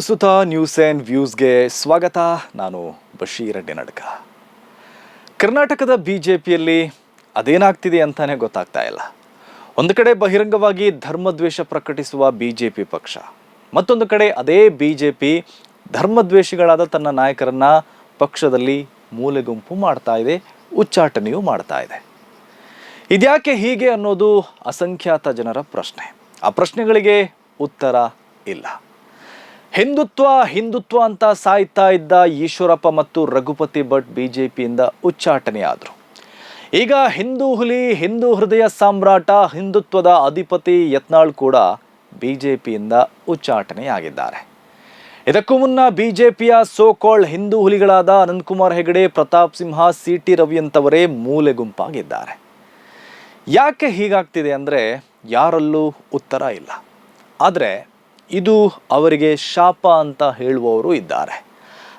ಪ್ರಸ್ತುತ news and ವ್ಯೂಸ್ಗೆ ಸ್ವಾಗತ. ನಾನು ಬಶೀರ್ ನಡ್ಕ. ಕರ್ನಾಟಕದ ಬಿ ಜೆ ಪಿಯಲ್ಲಿ ಅದೇನಾಗ್ತಿದೆ ಅಂತಾನೆ ಗೊತ್ತಾಗ್ತಾ ಇಲ್ಲ. ಒಂದು ಕಡೆ ಬಹಿರಂಗವಾಗಿ ಧರ್ಮದ್ವೇಷ ಪ್ರಕಟಿಸುವ ಬಿ ಜೆ ಪಿ ಪಕ್ಷ. ಮತ್ತೊಂದು ಕಡೆ ಅದೇ ಬಿ ಜೆ ಪಿ ಧರ್ಮದ್ವೇಷಿಗಳಾದ ತನ್ನ ನಾಯಕರನ್ನು ಪಕ್ಷದಲ್ಲಿ ಮೂಲೆಗುಂಪು ಮಾಡ್ತಾ ಇದೆ, ಉಚ್ಚಾಟನೆಯೂ ಮಾಡ್ತಾ ಇದೆ. ಇದ್ಯಾಕೆ ಹೀಗೆ ಅನ್ನೋದು ಅಸಂಖ್ಯಾತ ಜನರ ಪ್ರಶ್ನೆ. ಆ ಪ್ರಶ್ನೆಗಳಿಗೆ ಉತ್ತರ ಇಲ್ಲ. ಹಿಂದುತ್ವ ಹಿಂದುತ್ವ ಅಂತ ಸಾಯ್ತಾ ಇದ್ದ ಈಶ್ವರಪ್ಪ ಮತ್ತು ರಘುಪತಿ ಭಟ್ ಬಿಜೆಪಿಯಿಂದ ಉಚ್ಚಾಟನೆಯಾದರು. ಈಗ ಹಿಂದೂ ಹುಲಿ, ಹಿಂದೂ ಹೃದಯ ಸಾಮ್ರಾಟ, ಹಿಂದುತ್ವದ ಅಧಿಪತಿ ಯತ್ನಾಳ್ ಕೂಡ ಬಿಜೆಪಿಯಿಂದ ಉಚ್ಚಾಟನೆಯಾಗಿದ್ದಾರೆ. ಇದಕ್ಕೂ ಮುನ್ನ ಬಿಜೆಪಿಯ ಸೋಕೋಳ್ ಹಿಂದೂ ಹುಲಿಗಳಾದ ಅನಂತಕುಮಾರ್ ಹೆಗಡೆ, ಪ್ರತಾಪ್ ಸಿಂಹ ಸಿ ಟಿ ರವಿಯಂತವರೇ ಮೂಲೆ ಗುಂಪಾಗಿದ್ದಾರೆ. ಯಾಕೆ ಹೀಗಾಗ್ತಿದೆ ಅಂದರೆ ಯಾರಲ್ಲೂ ಉತ್ತರ ಇಲ್ಲ. ಆದರೆ ಇದು ಅವರಿಗೆ ಶಾಪ ಅಂತ ಹೇಳುವವರು ಇದ್ದಾರೆ.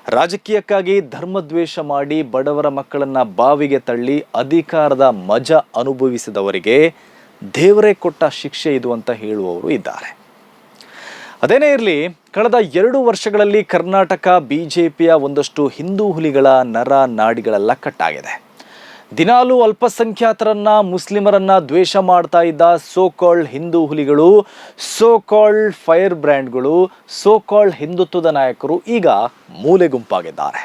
ರಾಜಕೀಯಕ್ಕಾಗಿ ಧರ್ಮದ್ವೇಷ ಮಾಡಿ ಬಡವರ ಮಕ್ಕಳನ್ನು ಬಾವಿಗೆ ತಳ್ಳಿ ಅಧಿಕಾರದ ಮಜ ಅನುಭವಿಸಿದವರಿಗೆ ದೇವರೇ ಕೊಟ್ಟ ಶಿಕ್ಷೆ ಇದು ಅಂತ ಹೇಳುವವರು ಇದ್ದಾರೆ. ಅದೇನೇ ಇರಲಿ, ಕಳೆದ ಎರಡು ವರ್ಷಗಳಲ್ಲಿ ಕರ್ನಾಟಕ, ಬಿಜೆಪಿಯ ಒಂದಷ್ಟು ಹಿಂದೂ ಹುಲಿಗಳ ನರ ನಾಡಿಗಳೆಲ್ಲ ಕಟ್ಟಾಗಿದೆ. ದಿನಾಲು ಅಲ್ಪಸಂಖ್ಯಾತರನ್ನ, ಮುಸ್ಲಿಮರನ್ನ ದ್ವೇಷ ಮಾಡ್ತಾ ಇದ್ದ ಸೋಕಾಲ್ಡ್ ಹಿಂದೂ ಹುಲಿಗಳು ಸೋಕಾಲ್ಡ್ ಫೈರ್ ಬ್ರ್ಯಾಂಡ್ಗಳು ಸೋಕಾಲ್ಡ್ ಹಿಂದುತ್ವದ ನಾಯಕರು ಈಗ ಮೂಲೆ ಗುಂಪಾಗಿದ್ದಾರೆ.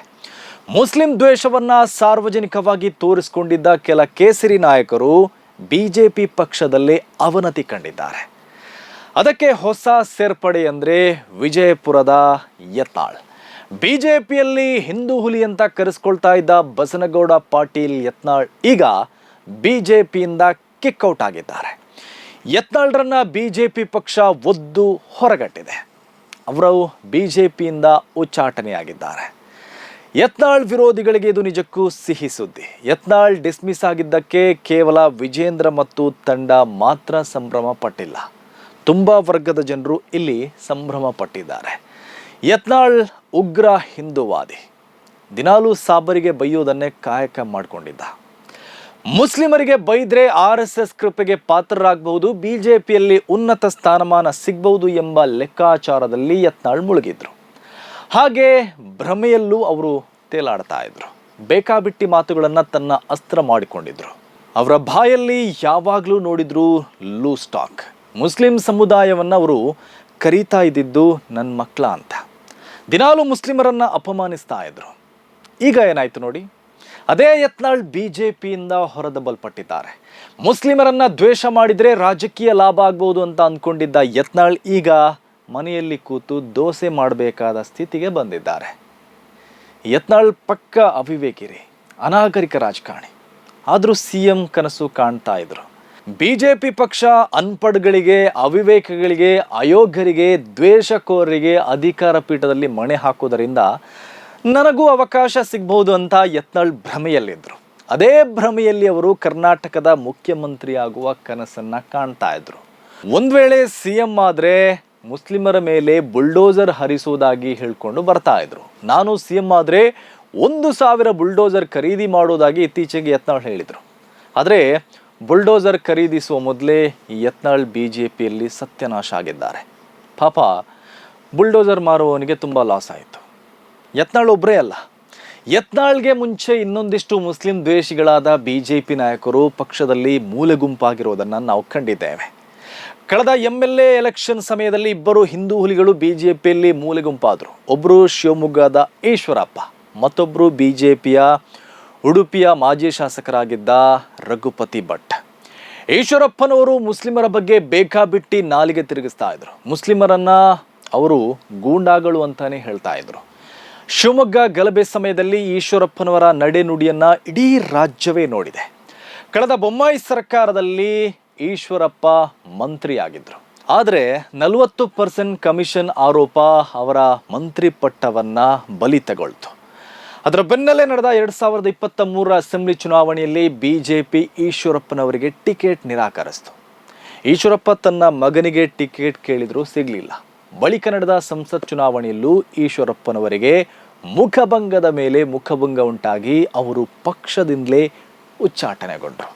ಮುಸ್ಲಿಂ ದ್ವೇಷವನ್ನ ಸಾರ್ವಜನಿಕವಾಗಿ ತೋರಿಸಿಕೊಂಡಿದ್ದ ಕೆಲ ಕೇಸರಿ ನಾಯಕರು ಬಿಜೆಪಿ ಪಕ್ಷದಲ್ಲಿ ಅವನತಿ ಕಂಡಿದ್ದಾರೆ. ಅದಕ್ಕೆ ಹೊಸ ಸೇರ್ಪಡೆ ಅಂದರೆ ವಿಜಯಪುರದ ಯತ್ನಾಳ್. ಬಿಜೆಪಿಯಲ್ಲಿ ಹಿಂದೂ ಹುಲಿ ಅಂತ ಕರೆಸ್ಕೊಳ್ತಾ ಇದ್ದ ಬಸನಗೌಡ ಪಾಟೀಲ್ ಯತ್ನಾಳ್ ಈಗ ಬಿಜೆಪಿಯಿಂದ ಕಿಕ್ಔಟ್ ಆಗಿದ್ದಾರೆ. ಯತ್ನಾಳ್ರನ್ನ ಬಿಜೆಪಿ ಪಕ್ಷ ಒದ್ದು ಹೊರಗಟ್ಟಿದೆ. ಅವರು ಬಿಜೆಪಿಯಿಂದ ಉಚ್ಚಾಟನೆಯಾಗಿದ್ದಾರೆ. ಯತ್ನಾಳ್ ವಿರೋಧಿಗಳಿಗೆ ಇದು ನಿಜಕ್ಕೂ ಸಿಹಿ ಸುದ್ದಿ. ಯತ್ನಾಳ್ ಡಿಸ್ಮಿಸ್ ಆಗಿದ್ದಕ್ಕೆ ಕೇವಲ ವಿಜೇಂದ್ರ ಮತ್ತು ತಂಡ ಮಾತ್ರ ಸಂಭ್ರಮ ಪಟ್ಟಿಲ್ಲ ತುಂಬ ವರ್ಗದ ಜನರು ಇಲ್ಲಿ ಸಂಭ್ರಮ ಪಟ್ಟಿದ್ದಾರೆ ಯತ್ನಾಳ್ ಉಗ್ರ ಹಿಂದೂವಾದಿ. ದಿನಾಲೂ ಸಾಬರಿಗೆ ಬೈಯೋದನ್ನೇ ಕಾಯಕ ಮಾಡಿಕೊಂಡಿದ್ದ. ಮುಸ್ಲಿಮರಿಗೆ ಬೈದ್ರೆ ಆರ್ ಎಸ್ ಎಸ್ ಕೃಪೆಗೆ ಪಾತ್ರರಾಗಬಹುದು, ಬಿಜೆಪಿಯಲ್ಲಿ ಉನ್ನತ ಸ್ಥಾನಮಾನ ಸಿಗಬಹುದು ಎಂಬ ಲೆಕ್ಕಾಚಾರದಲ್ಲಿ ಯತ್ನಾಳ್ ಮುಳುಗಿದ್ರು. ಹಾಗೆ ಭ್ರಮೆಯಲ್ಲೂ ಅವರು ತೇಲಾಡ್ತಾ ಇದ್ರು. ಬೇಕಾಬಿಟ್ಟಿ ಮಾತುಗಳನ್ನು ತನ್ನ ಅಸ್ತ್ರ ಮಾಡಿಕೊಂಡಿದ್ರು. ಅವರ ಬಾಯಲ್ಲಿ ಯಾವಾಗಲೂ ನೋಡಿದ್ರು ಲೂ ಸ್ಟಾಕ್ ಮುಸ್ಲಿಂ ಸಮುದಾಯವನ್ನು ಅವರು ಕರೀತಾ ಇದ್ದಿದ್ದು ನನ್ನ ಮಕ್ಕಳ ಅಂತ. ದಿನಾಲು ಮುಸ್ಲಿಮರನ್ನ ಅಪಮಾನಿಸ್ತಾ ಇದ್ರು. ಈಗ ಏನಾಯ್ತು ನೋಡಿ, ಅದೇ ಯತ್ನಾಳ್ ಬಿ ಜೆ ಪಿಯಿಂದ ಹೊರದಬ್ಬಲ್ಪಟ್ಟಿದ್ದಾರೆ ಮುಸ್ಲಿಮರನ್ನ ದ್ವೇಷ ಮಾಡಿದರೆ ರಾಜಕೀಯ ಲಾಭ ಆಗ್ಬೋದು ಅಂತ ಅಂದ್ಕೊಂಡಿದ್ದ ಯತ್ನಾಳ್ ಈಗ ಮನೆಯಲ್ಲಿ ಕೂತು ದೋಸೆ ಮಾಡಬೇಕಾದ ಸ್ಥಿತಿಗೆ ಬಂದಿದ್ದಾರೆ. ಯತ್ನಾಳ್ ಪಕ್ಕ ಅವಿವೇಕಿರಿ, ಅನಾಗರಿಕ ರಾಜಕಾರಣಿ. ಆದರೂ ಸಿ ಎಂ ಕನಸು ಕಾಣ್ತಾ ಇದ್ರು. ಬಿಜೆಪಿ ಪಕ್ಷ ಅನ್ಪಡ್ಗಳಿಗೆ, ಅವಿವೇಕಗಳಿಗೆ, ಅಯೋಗ್ಯರಿಗೆ, ದ್ವೇಷಕೋರರಿಗೆ ಅಧಿಕಾರ ಪೀಠದಲ್ಲಿ ಮಣೆ ಹಾಕೋದರಿಂದ ನನಗೂ ಅವಕಾಶ ಸಿಗ್ಬಹುದು ಅಂತ ಯತ್ನಾಳ್ ಭ್ರಮೆಯಲ್ಲಿದ್ದರು ಅದೇ ಭ್ರಮೆಯಲ್ಲಿ ಅವರು ಕರ್ನಾಟಕದ ಮುಖ್ಯಮಂತ್ರಿ ಆಗುವ ಕನಸನ್ನ ಕಾಣ್ತಾ ಇದ್ರು. ಒಂದು ವೇಳೆ ಸಿ ಎಂ ಆದರೆ ಮುಸ್ಲಿಮರ ಮೇಲೆ ಬುಲ್ಡೋಸರ್ ಹರಿಸುವುದಾಗಿ ಹೇಳ್ಕೊಂಡು ಬರ್ತಾ ಇದ್ರು. ನಾನು ಸಿ ಎಂ ಆದರೆ ಒಂದು ಸಾವಿರ ಬುಲ್ಡೋಸರ್ ಖರೀದಿ ಮಾಡೋದಾಗಿ ಇತ್ತೀಚೆಗೆ ಯತ್ನಾಳ್ ಹೇಳಿದರು. ಆದರೆ ಬುಲ್ಡೋಸರ್ ಖರೀದಿಸುವ ಮೊದಲೇ ಯತ್ನಾಳ್ ಬಿ ಜೆ ಪಿಯಲ್ಲಿ ಸತ್ಯನಾಶ ಆಗಿದ್ದಾರೆ. ಪಾಪ, ಬುಲ್ಡೋಸರ್ ಮಾರುವವನಿಗೆ ತುಂಬ ಲಾಸ್ ಆಯಿತು. ಯತ್ನಾಳ್ ಒಬ್ಬರೇ ಅಲ್ಲ. ಯತ್ನಾಳ್ಗೆ ಮುಂಚೆ ಇನ್ನೊಂದಿಷ್ಟು ಮುಸ್ಲಿಂ ದ್ವೇಷಿಗಳಾದ ಬಿ ಜೆ ಪಿ ನಾಯಕರು ಪಕ್ಷದಲ್ಲಿ ಮೂಲೆ ಗುಂಪಾಗಿರೋದನ್ನು ನಾವು ಕಂಡಿದ್ದೇವೆ. ಕಳೆದ ಎಂ ಎಲ್ ಎ ಎಲೆಕ್ಷನ್ ಸಮಯದಲ್ಲಿ ಇಬ್ಬರು ಹಿಂದೂ ಹುಲಿಗಳು ಬಿ ಜೆ ಪಿಯಲ್ಲಿ ಮೂಲೆ ಗುಂಪಾದರು. ಒಬ್ಬರು ಶಿವಮೊಗ್ಗದ ಈಶ್ವರಪ್ಪ ಮತ್ತೊಬ್ಬರು ಬಿ ಜೆ ಪಿಯ ಉಡುಪಿಯ ಮಾಜಿ ಶಾಸಕರಾಗಿದ್ದ ರಘುಪತಿ ಭಟ್. ಈಶ್ವರಪ್ಪನವರು ಮುಸ್ಲಿಮರ ಬಗ್ಗೆ ಬೇಕಾಬಿಟ್ಟಿ ನಾಲಿಗೆ ತಿರುಗಿಸ್ತಾ ಇದ್ರು. ಮುಸ್ಲಿಮರನ್ನ ಅವರು ಗೂಂಡಾಗಳು ಅಂತಾನೆ ಹೇಳ್ತಾ ಇದ್ರು. ಶಿವಮೊಗ್ಗ ಗಲಭೆ ಸಮಯದಲ್ಲಿ ಈಶ್ವರಪ್ಪನವರ ನಡೆನುಡಿಯನ್ನ ಇಡೀ ರಾಜ್ಯವೇ ನೋಡಿದೆ. ಕಳೆದ ಬೊಮ್ಮಾಯಿ ಸರ್ಕಾರದಲ್ಲಿ ಈಶ್ವರಪ್ಪ ಮಂತ್ರಿಯಾಗಿದ್ರು. ಆದರೆ ನಲವತ್ತು ಪರ್ಸೆಂಟ್ ಕಮಿಷನ್ ಆರೋಪ ಅವರ ಮಂತ್ರಿ ಪಟ್ಟವನ್ನ ಬಲಿ ತಗೊಳ್ತು. ಅದರ ಬೆನ್ನಲ್ಲೇ ನಡೆದ ಎರಡ್ ಸಾವಿರದ ಇಪ್ಪತ್ತ ಮೂರರ ಅಸೆಂಬ್ಲಿ ಚುನಾವಣೆಯಲ್ಲಿ ಬಿಜೆಪಿ ಈಶ್ವರಪ್ಪನವರಿಗೆ ಟಿಕೆಟ್ ನಿರಾಕರಿಸಿತು. ಈಶ್ವರಪ್ಪ ತನ್ನ ಮಗನಿಗೆ ಟಿಕೆಟ್ ಕೇಳಿದರೂ ಸಿಗಲಿಲ್ಲ. ಬಳಿಕ ನಡೆದ ಸಂಸತ್ ಚುನಾವಣೆಯಲ್ಲೂ ಈಶ್ವರಪ್ಪನವರಿಗೆ ಮುಖಭಂಗದ ಮೇಲೆ ಮುಖಭಂಗ ಉಂಟಾಗಿ ಅವರು ಪಕ್ಷದಿಂದಲೇ ಉಚ್ಚಾಟನೆಗೊಂಡರು.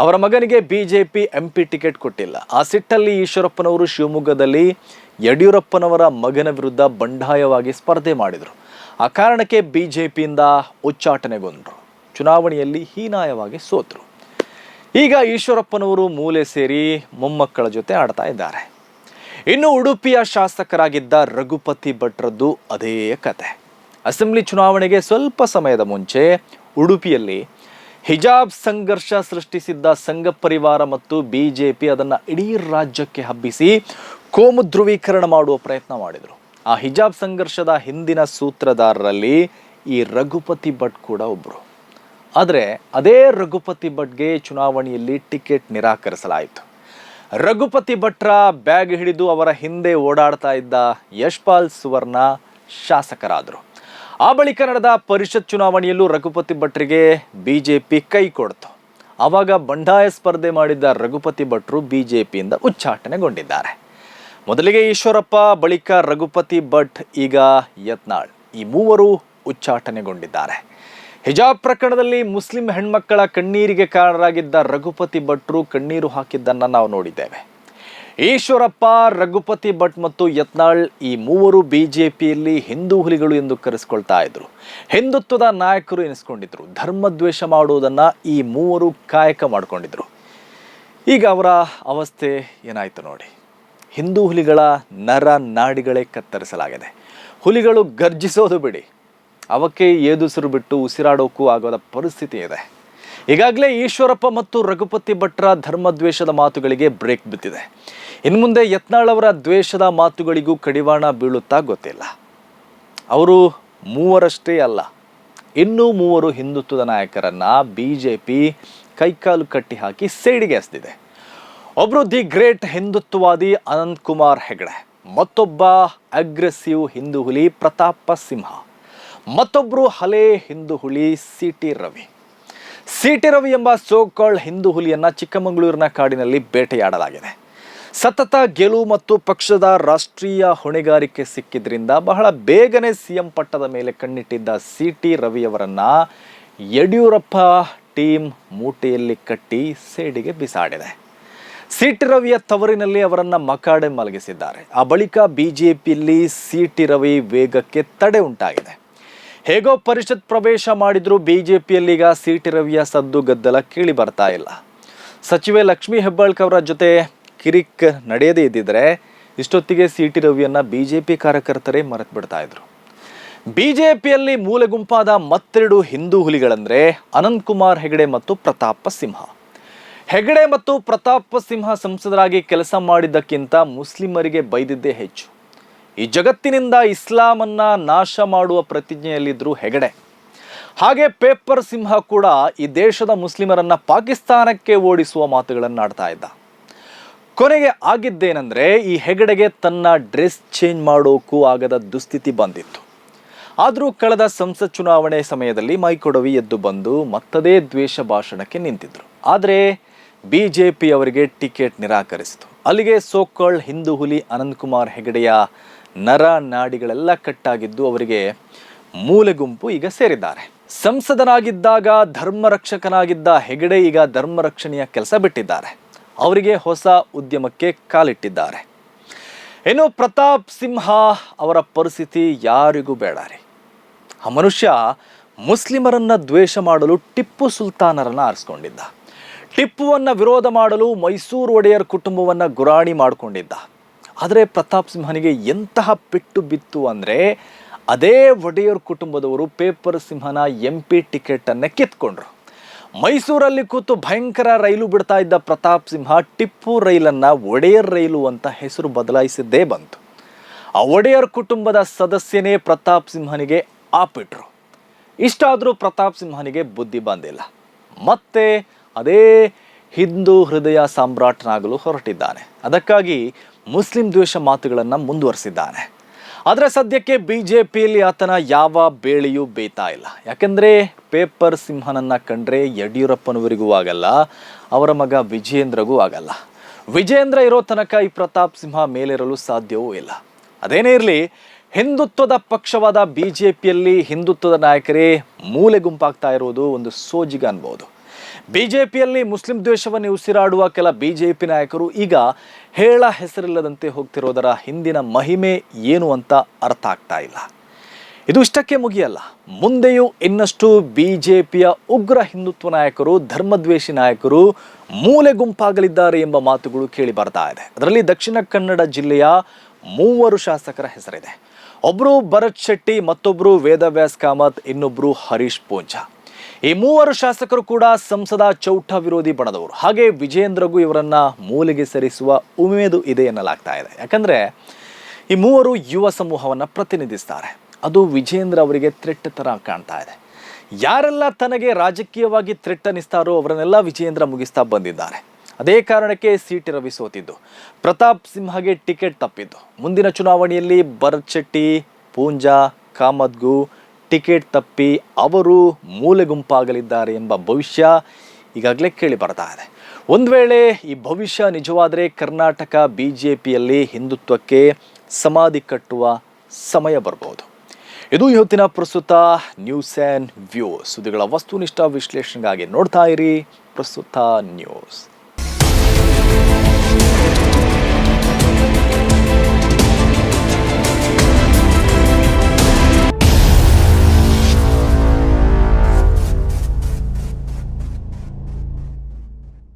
ಅವರ ಮಗನಿಗೆ ಬಿಜೆಪಿ ಎಂ ಪಿ ಟಿಕೆಟ್ ಕೊಟ್ಟಿಲ್ಲ. ಆ ಸಿಟ್ಟಲ್ಲಿ ಈಶ್ವರಪ್ಪನವರು ಶಿವಮೊಗ್ಗದಲ್ಲಿ ಯಡಿಯೂರಪ್ಪನವರ ಮಗನ ವಿರುದ್ಧ ಬಂಡಾಯವಾಗಿ ಸ್ಪರ್ಧೆ ಮಾಡಿದರು. ಆ ಕಾರಣಕ್ಕೆ ಬಿ ಜೆ ಪಿಯಿಂದ ಉಚ್ಚಾಟನೆಗೊಂಡರು ಚುನಾವಣೆಯಲ್ಲಿ ಹೀನಾಯವಾಗಿ ಸೋತರು. ಈಗ ಈಶ್ವರಪ್ಪನವರು ಮೂಲೆ ಸೇರಿ ಮೊಮ್ಮಕ್ಕಳ ಜೊತೆ ಆಡ್ತಾ ಇದ್ದಾರೆ. ಇನ್ನು ಉಡುಪಿಯ ಶಾಸಕರಾಗಿದ್ದ ರಘುಪತಿ ಭಟ್ರದ್ದು ಅದೇ ಕತೆ. ಅಸೆಂಬ್ಲಿ ಚುನಾವಣೆಗೆ ಸ್ವಲ್ಪ ಸಮಯದ ಮುಂಚೆ ಉಡುಪಿಯಲ್ಲಿ ಹಿಜಾಬ್ ಸಂಘರ್ಷ ಸೃಷ್ಟಿಸಿದ್ದ ಸಂಘ ಪರಿವಾರ ಮತ್ತು ಪಿ ಅದನ್ನು ಇಡೀ ರಾಜ್ಯಕ್ಕೆ ಹಬ್ಬಿಸಿ ಕೋಮು ಧ್ರುವೀಕರಣ ಮಾಡುವ ಪ್ರಯತ್ನ ಮಾಡಿದರು. ಆ ಹಿಜಾಬ್ ಸಂಘರ್ಷದ ಹಿಂದಿನ ಸೂತ್ರಧಾರರಲ್ಲಿ ಈ ರಘುಪತಿ ಭಟ್ ಕೂಡ ಒಬ್ಬರು ಆದರೆ ಅದೇ ರಘುಪತಿ ಭಟ್ಗೆ ಚುನಾವಣೆಯಲ್ಲಿ ಟಿಕೆಟ್ ನಿರಾಕರಿಸಲಾಯಿತು. ರಘುಪತಿ ಭಟ್ರ ಬ್ಯಾಗ್ ಹಿಡಿದು ಅವರ ಹಿಂದೆ ಓಡಾಡ್ತಾ ಇದ್ದ ಯಶ್ಪಾಲ್ ಸುವರ್ಣ ಶಾಸಕರಾದರು. ಆ ಬಳಿಕ ನಡೆದ ಪರಿಷತ್ ಚುನಾವಣೆಯಲ್ಲೂ ರಘುಪತಿ ಭಟ್ರಿಗೆ ಬಿ ಜೆ ಪಿ ಕೈ ಕೊಡ್ತು. ಆವಾಗ ಬಂಡಾಯ ಸ್ಪರ್ಧೆ ಮಾಡಿದ್ದ ರಘುಪತಿ ಭಟ್ರು ಬಿ ಜೆ ಪಿಯಿಂದ ಉಚ್ಚಾಟನೆಗೊಂಡಿದ್ದಾರೆ. ಮೊದಲಿಗೆ ಈಶ್ವರಪ್ಪ, ಬಳಿಕ ರಘುಪತಿ ಭಟ್, ಈಗ ಯತ್ನಾಳ್. ಈ ಮೂವರು ಉಚ್ಚಾಟನೆಗೊಂಡಿದ್ದಾರೆ. ಹಿಜಾಬ್ ಪ್ರಕರಣದಲ್ಲಿ ಮುಸ್ಲಿಂ ಹೆಣ್ಮಕ್ಕಳ ಕಣ್ಣೀರಿಗೆ ಕಾರಣರಾಗಿದ್ದ ರಘುಪತಿ ಭಟ್ರು ಕಣ್ಣೀರು ಹಾಕಿದ್ದನ್ನು ನಾವು ನೋಡಿದ್ದೇವೆ. ಈಶ್ವರಪ್ಪ, ರಘುಪತಿ ಭಟ್ ಮತ್ತು ಯತ್ನಾಳ್ ಈ ಮೂವರು ಬಿಜೆಪಿಯಲ್ಲಿ ಹಿಂದೂ ಹುಲಿಗಳು ಎಂದು ಕರೆಸ್ಕೊಳ್ತಾ ಇದ್ರು. ಹಿಂದುತ್ವದ ನಾಯಕರು ಎನಿಸ್ಕೊಂಡಿದ್ರು. ಧರ್ಮದ್ವೇಷ ಮಾಡುವುದನ್ನು ಈ ಮೂವರು ಕಾಯಕ ಮಾಡಿಕೊಂಡಿದ್ರು. ಈಗ ಅವರ ಅವಸ್ಥೆ ಏನಾಯಿತು ನೋಡಿ. ಹಿಂದೂ ಹುಲಿಗಳ ನರ ನಾಡಿಗಳೇ ಕತ್ತರಿಸಲಾಗಿದೆ. ಹುಲಿಗಳು ಗರ್ಜಿಸೋದು ಬಿಡಿ. ಅವಕ್ಕೆ ಏದುಸಿರು ಬಿಟ್ಟು ಉಸಿರಾಡೋಕ್ಕೂ ಆಗೋದ ಪರಿಸ್ಥಿತಿ ಇದೆ. ಈಗಾಗಲೇ ಈಶ್ವರಪ್ಪ ಮತ್ತು ರಘುಪತಿ ಭಟ್ರ ಧರ್ಮದ್ವೇಷದ ಮಾತುಗಳಿಗೆ ಬ್ರೇಕ್ ಬಿದ್ದಿದೆ. ಇನ್ನು ಮುಂದೆ ಯತ್ನಾಳ್ ಅವರ ದ್ವೇಷದ ಮಾತುಗಳಿಗೂ ಕಡಿವಾಣ ಬೀಳುತ್ತಾ ಗೊತ್ತಿಲ್ಲ. ಅವರು ಮೂವರಷ್ಟೇ ಅಲ್ಲ, ಇನ್ನೂ ಮೂವರು ಹಿಂದುತ್ವದ ನಾಯಕರನ್ನು ಬಿ ಜೆ ಪಿ ಕೈಕಾಲು ಕಟ್ಟಿ ಹಾಕಿ ಸೇಡಿಗೆ ಎಸೆದಿದೆ. ಒಬ್ಬರು ದಿ ಗ್ರೇಟ್ ಹಿಂದುತ್ವವಾದಿ ಅನಂತ್ ಕುಮಾರ್ ಹೆಗಡೆ, ಮತ್ತೊಬ್ಬ ಅಗ್ರೆಸಿವ್ ಹಿಂದೂ ಹುಲಿ ಪ್ರತಾಪ ಸಿಂಹ ಮತ್ತೊಬ್ಬರು ಹಲೆ ಹಿಂದೂ ಹುಲಿ C T Ravi. C T Ravi ಎಂಬ ಸೋಕಾಳ್ ಹಿಂದೂ ಹುಲಿಯನ್ನ ಚಿಕ್ಕಮಗಳೂರಿನ ಕಾಡಿನಲ್ಲಿ ಬೇಟೆಯಾಡಲಾಗಿದೆ. ಸತತ ಗೆಲುವು ಮತ್ತು ಪಕ್ಷದ ರಾಷ್ಟ್ರೀಯ ಹೊಣೆಗಾರಿಕೆ ಸಿಕ್ಕಿದ್ರಿಂದ ಬಹಳ ಬೇಗನೆ ಸಿಎಂ ಪಟ್ಟದ ಮೇಲೆ ಕಣ್ಣಿಟ್ಟಿದ್ದ ಸಿ ಟಿ ರವಿಯವರನ್ನ ಯಡಿಯೂರಪ್ಪ ಟೀಮ್ ಮೂಟೆಯಲ್ಲಿ ಕಟ್ಟಿ ಸೇಡಿಗೆ ಬಿಸಾಡಿದೆ. ಸಿ ಟಿ ರವಿಯ ತವರಿನಲ್ಲಿ ಅವರನ್ನ ಮಕಾಡೆ ಮಲಗಿಸಿದ್ದಾರೆ. ಆ ಬಳಿಕ ಬಿಜೆಪಿಯಲ್ಲಿ ಸಿಟಿ ರವಿ ವೇಗಕ್ಕೆ ತಡೆ ಉಂಟಾಗಿದೆ. ಹೇಗೋ ಪರಿಷತ್ ಪ್ರವೇಶ ಮಾಡಿದ್ರು ಬಿಜೆಪಿಯಲ್ಲಿ ಈಗ ಸಿ ಟಿ ರವಿಯ ಸದ್ದು ಗದ್ದಲ ಕೇಳಿ ಬರ್ತಾ ಇಲ್ಲ. ಸಚಿವೆ ಲಕ್ಷ್ಮೀ ಹೆಬ್ಬಾಳ್ಕ ಅವರ ಜೊತೆ ಕಿರಿಕ್ ನಡೆಯದೇ ಇದ್ದಿದ್ರೆ ಇಷ್ಟೊತ್ತಿಗೆ ಸಿಟಿ ರವಿಯನ್ನ ಬಿಜೆಪಿ ಕಾರ್ಯಕರ್ತರೇ ಮರೆತು ಬಿಡ್ತಾ ಇದ್ರು. ಬಿಜೆಪಿಯಲ್ಲಿ ಮೂಲೆ ಗುಂಪಾದ ಮತ್ತೆರಡು ಹಿಂದೂ ಹುಲಿಗಳಂದ್ರೆ ಅನಂತ್ ಕುಮಾರ್ ಹೆಗಡೆ ಮತ್ತು ಪ್ರತಾಪ ಸಿಂಹ. ಹೆಗಡೆ ಮತ್ತು ಪ್ರತಾಪ್ ಸಿಂಹ ಸಂಸದರಾಗಿ ಕೆಲಸ ಮಾಡಿದ್ದಕ್ಕಿಂತ ಮುಸ್ಲಿಮರಿಗೆ ಬೈದಿದ್ದೇ ಹೆಚ್ಚು. ಈ ಜಗತ್ತಿನಿಂದ ಇಸ್ಲಾಮನ್ನ ನಾಶ ಮಾಡುವ ಪ್ರತಿಜ್ಞೆಯಲ್ಲಿದ್ದರು ಹೆಗಡೆ. ಹಾಗೆ ಪೇಪರ್ ಸಿಂಹ ಕೂಡ ಈ ದೇಶದ ಮುಸ್ಲಿಮರನ್ನ ಪಾಕಿಸ್ತಾನಕ್ಕೆ ಓಡಿಸುವ ಮಾತುಗಳನ್ನು ಆಡ್ತಾ ಇದ್ದ. ಕೊನೆಗೆ ಆಗಿದ್ದೇನೆಂದರೆ ಈ ಹೆಗಡೆಗೆ ತನ್ನ ಡ್ರೆಸ್ ಚೇಂಜ್ ಮಾಡೋಕ್ಕೂ ಆಗದ ದುಸ್ಥಿತಿ ಬಂದಿತ್ತು. ಆದರೂ ಕಳೆದ ಸಂಸತ್ ಚುನಾವಣೆ ಸಮಯದಲ್ಲಿ ಮೈಕೊಡವಿ ಎದ್ದು ಬಂದು ಮತ್ತದೇ ದ್ವೇಷ ಭಾಷಣಕ್ಕೆ ನಿಂತಿದ್ರು. ಆದರೆ ಬಿ ಜೆ ಪಿ ಅವರಿಗೆ ಟಿಕೆಟ್ ನಿರಾಕರಿಸಿತು. ಅಲ್ಲಿಗೆ ಸೋಕಳ್ ಹಿಂದೂ ಹುಲಿ ಅನಂತಕುಮಾರ್ ಹೆಗಡೆಯ ನರ ನಾಡಿಗಳೆಲ್ಲ ಕಟ್ಟಾಗಿದ್ದು ಅವರಿಗೆ ಮೂಲೆ ಗುಂಪು ಈಗ ಸೇರಿದ್ದಾರೆ. ಸಂಸದನಾಗಿದ್ದಾಗ ಧರ್ಮ ರಕ್ಷಕನಾಗಿದ್ದ ಹೆಗಡೆ ಈಗ ಧರ್ಮ ರಕ್ಷಣೆಯ ಕೆಲಸ ಬಿಟ್ಟಿದ್ದಾರೆ. ಅವರಿಗೆ ಹೊಸ ಉದ್ಯಮಕ್ಕೆ ಕಾಲಿಟ್ಟಿದ್ದಾರೆ. ಇನ್ನು ಪ್ರತಾಪ್ ಸಿಂಹ ಅವರ ಪರಿಸ್ಥಿತಿ ಯಾರಿಗೂ ಬೇಡ ರೀ. ಆ ಮನುಷ್ಯ ಮುಸ್ಲಿಮರನ್ನ ದ್ವೇಷ ಮಾಡಲು ಟಿಪ್ಪು ಸುಲ್ತಾನರನ್ನ ಆರಿಸ್ಕೊಂಡಿದ್ದ. ಟಿಪ್ಪುವನ್ನ ವಿರೋಧ ಮಾಡಲು ಮೈಸೂರು ಒಡೆಯರ್ ಕುಟುಂಬವನ್ನ ಗುರಾಣಿ ಮಾಡಿಕೊಂಡಿದ್ದ. ಆದರೆ ಪ್ರತಾಪ್ ಸಿಂಹನಿಗೆ ಎಂತಹ ಪೆಟ್ಟು ಬಿತ್ತು ಅಂದರೆ ಅದೇ ಒಡೆಯರ್ ಕುಟುಂಬದವರು ಪೇಪರ್ ಸಿಂಹನ ಎಂ ಪಿ ಟಿಕೆಟನ್ನು ಕಿತ್ಕೊಂಡ್ರು. ಮೈಸೂರಲ್ಲಿ ಕೂತು ಭಯಂಕರ ರೈಲು ಬಿಡ್ತಾ ಇದ್ದ ಪ್ರತಾಪ್ ಸಿಂಹ ಟಿಪ್ಪು ರೈಲನ್ನು ಒಡೆಯರ್ ರೈಲು ಅಂತ ಹೆಸರು ಬದಲಾಯಿಸಿದ್ದೇ ಬಂತು. ಆ ಒಡೆಯರ್ ಕುಟುಂಬದ ಸದಸ್ಯನೇ ಪ್ರತಾಪ್ ಸಿಂಹನಿಗೆ ಆಪಿಟ್ರು. ಇಷ್ಟಾದರೂ ಪ್ರತಾಪ್ ಸಿಂಹನಿಗೆ ಬುದ್ಧಿ ಬಂದಿಲ್ಲ. ಮತ್ತೆ ಅದೇ ಹಿಂದೂ ಹೃದಯ ಸಾಮ್ರಾಟನಾಗಲು ಹೊರಟಿದ್ದಾನೆ. ಅದಕ್ಕಾಗಿ ಮುಸ್ಲಿಂ ದ್ವೇಷ ಮಾತುಗಳನ್ನು ಮುಂದುವರಿಸಿದ್ದಾನೆ. ಆದರೆ ಸದ್ಯಕ್ಕೆ ಬಿ ಜೆ ಪಿಯಲ್ಲಿ ಆತನ ಯಾವ ಬೇಳೆಯೂ ಬೇಯ್ತಾ ಇಲ್ಲ. ಯಾಕೆಂದರೆ ಪೇಪರ್ ಸಿಂಹನನ್ನು ಕಂಡ್ರೆ ಯಡಿಯೂರಪ್ಪನವರಿಗೂ ಆಗಲ್ಲ, ಅವರ ಮಗ ವಿಜೇಂದ್ರಗೂ ಆಗಲ್ಲ. ವಿಜೇಂದ್ರ ಇರೋ ತನಕ ಈ ಪ್ರತಾಪ್ ಸಿಂಹ ಮೇಲೇರಲು ಸಾಧ್ಯವೂ ಇಲ್ಲ. ಅದೇನೇ ಇರಲಿ, ಹಿಂದುತ್ವದ ಪಕ್ಷವಾದ ಬಿ ಜೆ ಪಿಯಲ್ಲಿ ಹಿಂದುತ್ವದ ನಾಯಕರೇ ಮೂಲೆ ಗುಂಪಾಗ್ತಾ ಇರುವುದು ಒಂದು ಸೋಜಿಗ ಅನ್ಬೋದು. ಬಿಜೆಪಿಯಲ್ಲಿ ಮುಸ್ಲಿಂ ದ್ವೇಷವನ್ನು ಉಸಿರಾಡುವ ಕೆಲ ಬಿಜೆಪಿ ನಾಯಕರು ಈಗ ಹೇಳ ಹೆಸರಿಲ್ಲದಂತೆ ಹೋಗ್ತಿರೋದರ ಹಿಂದಿನ ಮಹಿಮೆ ಏನು ಅಂತ ಅರ್ಥ ಆಗ್ತಾ ಇಲ್ಲ. ಇದು ಇಷ್ಟಕ್ಕೆ ಮುಗಿಯಲ್ಲ. ಮುಂದೆಯೂ ಇನ್ನಷ್ಟು ಬಿಜೆಪಿಯ ಉಗ್ರ ಹಿಂದುತ್ವ ನಾಯಕರು, ಧರ್ಮದ್ವೇಷಿ ನಾಯಕರು ಮೂಲೆ ಗುಂಪಾಗಲಿದ್ದಾರೆ ಎಂಬ ಮಾತುಗಳು ಕೇಳಿ ಬರ್ತಾ ಇದೆ. ಅದರಲ್ಲಿ ದಕ್ಷಿಣ ಕನ್ನಡ ಜಿಲ್ಲೆಯ ಮೂವರು ಶಾಸಕರ ಹೆಸರಿದೆ. ಒಬ್ಬರು ಭರತ್ ಶೆಟ್ಟಿ ಮತ್ತೊಬ್ಬರು ವೇದವ್ಯಾಸ್ ಕಾಮತ್ ಇನ್ನೊಬ್ಬರು ಹರೀಶ್ ಪೂಂಜಾ. ಈ ಮೂವರು ಶಾಸಕರು ಕೂಡ ಸಂಸದ ಚೌಟ ವಿರೋಧಿ ಬಣದವರು. ಹಾಗೆ ವಿಜಯೇಂದ್ರಗೂ ಇವರನ್ನ ಮೂಲೆಗೆ ಸರಿಸುವ ಉಮೇದು ಇದೆ ಎನ್ನಲಾಗ್ತಾ ಇದೆ. ಯಾಕಂದ್ರೆ ಈ ಮೂವರು ಯುವ ಸಮೂಹವನ್ನು ಪ್ರತಿನಿಧಿಸ್ತಾರೆ. ಅದು ವಿಜೇಂದ್ರ ಅವರಿಗೆ ಥ್ರೆಟ್ ತರ ಕಾಣ್ತಾ ಇದೆ. ಯಾರೆಲ್ಲ ತನಗೆ ರಾಜಕೀಯವಾಗಿ ಥ್ರೆಟ್ ಅನ್ನಿಸ್ತಾರೋ ಅವರನ್ನೆಲ್ಲ ವಿಜೇಂದ್ರ ಮುಗಿಸ್ತಾ ಬಂದಿದ್ದಾರೆ. ಅದೇ ಕಾರಣಕ್ಕೆ ಸೀಟ್ ರವಿ ಸೋತಿದ್ದು ಪ್ರತಾಪ್ ಸಿಂಹಗೆ ಟಿಕೆಟ್ ತಪ್ಪಿದ್ದು. ಮುಂದಿನ ಚುನಾವಣೆಯಲ್ಲಿ ಭರತ್ ಶೆಟ್ಟಿ, ಪೂಂಜಾ ಕಾಮತ್ಗೂ ಟಿಕೆಟ್ ತಪ್ಪಿ ಅವರು ಮೂಲೆ ಗುಂಪಾಗಲಿದ್ದಾರೆ ಎಂಬ ಭವಿಷ್ಯ ಈಗಾಗಲೇ ಕೇಳಿ ಬರ್ತಾ ಇದೆ. ಒಂದು ವೇಳೆ ಈ ಭವಿಷ್ಯ ನಿಜವಾದರೆ ಕರ್ನಾಟಕ ಬಿ ಜೆ ಪಿಯಲ್ಲಿ ಹಿಂದುತ್ವಕ್ಕೆ ಸಮಾಧಿ ಕಟ್ಟುವ ಸಮಯ ಬರ್ಬೋದು. ಇದು ಇವತ್ತಿನ ಪ್ರಸ್ತುತ ನ್ಯೂಸ್ ಆ್ಯಂಡ್ ವ್ಯೂ. ಸುದ್ದಿಗಳ ವಸ್ತುನಿಷ್ಠ ವಿಶ್ಲೇಷಣೆಗಾಗಿ ನೋಡ್ತಾ ಇರಿ ಪ್ರಸ್ತುತ ನ್ಯೂಸ್.